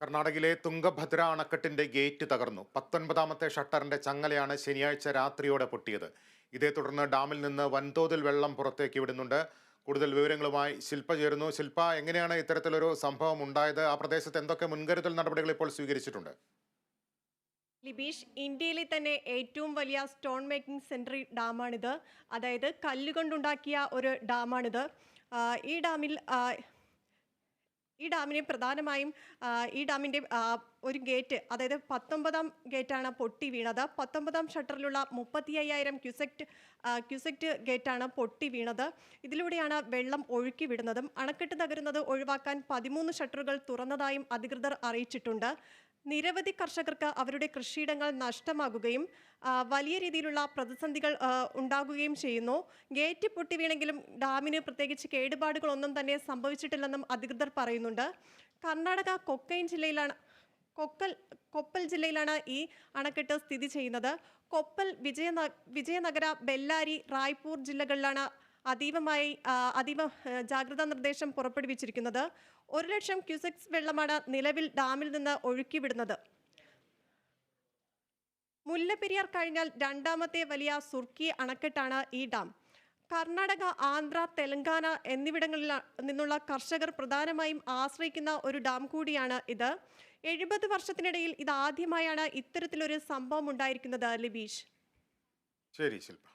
കർണാടകയിലെ തുംഗഭദ്ര അണക്കെട്ടിന്റെ ഗേറ്റ് തകർന്നു. പത്തൊൻപതാമത്തെ ഷട്ടറിന്റെ ചങ്ങലയാണ് ശനിയാഴ്ച രാത്രിയോടെ പൊട്ടിയത്. ഇതേ തുടർന്ന് ഡാമിൽ നിന്ന് വൻതോതിൽ വെള്ളം പുറത്തേക്ക് വിടുന്നുണ്ട്. കൂടുതൽ വിവരങ്ങളുമായി ശില്പ ചേരുന്നു. ശില്പ എങ്ങനെയാണ് ഇത്തരത്തിലൊരു സംഭവം ഉണ്ടായത്? ആ പ്രദേശത്ത് എന്തൊക്കെ മുൻകരുതൽ നടപടികൾ ഇപ്പോൾ സ്വീകരിച്ചിട്ടുണ്ട്? ലിബീഷ് ഇന്ത്യയിലെ തന്നെ ഏറ്റവും വലിയ സ്റ്റോൺ മേക്കിംഗ് സെൻട്രി ഡാമാണിത്. അതായത് കല്ലുകൊണ്ടുണ്ടാക്കിയ ഒരു ഡാമാണിത്. ഈ ഡാമിൽ ഈ ഡാമിനെ പ്രധാനമായും ഈ ഡാമിന്റെ ഒരു ഗേറ്റ് അതായത് പത്തൊമ്പതാം ഗേറ്റാണ് പൊട്ടി വീണത്. പത്തൊമ്പതാം ഷട്ടറിലുള്ള മുപ്പത്തി അയ്യായിരം ക്യുസെക്ട് ക്യുസെക്ട് ഗേറ്റാണ് പൊട്ടി വീണത്. ഇതിലൂടെയാണ് വെള്ളം ഒഴുക്കി വിടുന്നതും അണക്കെട്ട് തകരുന്നത് ഒഴിവാക്കാൻ പതിമൂന്ന് ഷട്ടറുകൾ തുറന്നതായും അധികൃതർ അറിയിച്ചിട്ടുണ്ട്. നിരവധി കർഷകർക്ക് അവരുടെ കൃഷിയിടങ്ങൾ നഷ്ടമാകുകയും വലിയ രീതിയിലുള്ള പ്രതിസന്ധികൾ ഉണ്ടാകുകയും ചെയ്യുന്നു. ഗേറ്റ് പൊട്ടി വീണെങ്കിലും ഡാമിന് പ്രത്യേകിച്ച് കേടുപാടുകളൊന്നും തന്നെ സംഭവിച്ചിട്ടില്ലെന്നും അധികൃതർ പറയുന്നുണ്ട്. കർണാടക കൊക്കൈൻ ജില്ലയിലാണ് കൊക്കൽ കൊപ്പൽ ജില്ലയിലാണ് ഈ അണക്കെട്ട് സ്ഥിതി ചെയ്യുന്നത്. കൊപ്പൽ വിജയന വിജയനഗര ബെല്ലാരി റായ്പൂർ ജില്ലകളിലാണ് അതീവമായി അതീവ ജാഗ്രതാ നിർദ്ദേശം പുറപ്പെടുവിച്ചിരിക്കുന്നത് ഒരു ലക്ഷം ക്യൂസെക്സ് വെള്ളമാണ് നിലവിൽ ഡാമിൽ നിന്ന് ഒഴുക്കിവിടുന്നത്. മുല്ലപ്പെരിയാർ കഴിഞ്ഞാൽ രണ്ടാമത്തെ വലിയ സുർക്കി അണക്കെട്ടാണ് ഈ ഡാം. കർണാടക ആന്ധ്ര തെലങ്കാന എന്നിവിടങ്ങളിൽ നിന്നുള്ള കർഷകർ പ്രധാനമായും ആശ്രയിക്കുന്ന ഒരു ഡാം കൂടിയാണ് ഇത്. എഴുപത് വർഷത്തിനിടയിൽ ഇത് ആദ്യമായാണ് ഇത്തരത്തിലൊരു സംഭവം ഉണ്ടായിരിക്കുന്നത് ലിബീഷ്. ശരി ശില്പ.